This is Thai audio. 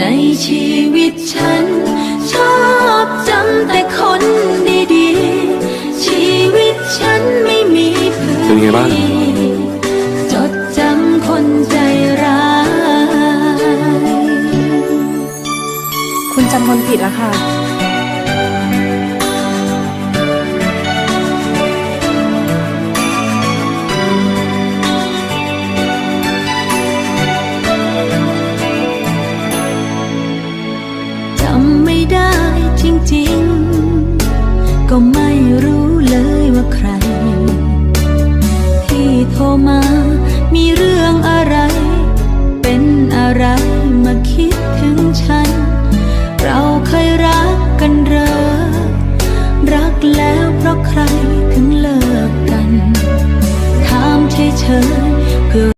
ในชีวิตฉัน ชอบจำแต่คนดีๆ ชีวิตฉันไม่มีเพื่อนเป็นไงบ้างดีจดจำคนใจร้าย คุณจำคนผิดแล้วค่ะ จริงๆ ก็ไม่รู้เลยว่าใคร ที่โทรมามีเรื่องอะไร เป็นอะไรมาคิดถึงฉัน เราเคยรักกันเรอ รักแล้วเพราะใครถึงเลิกกัน ถามเฉยๆเพื่อ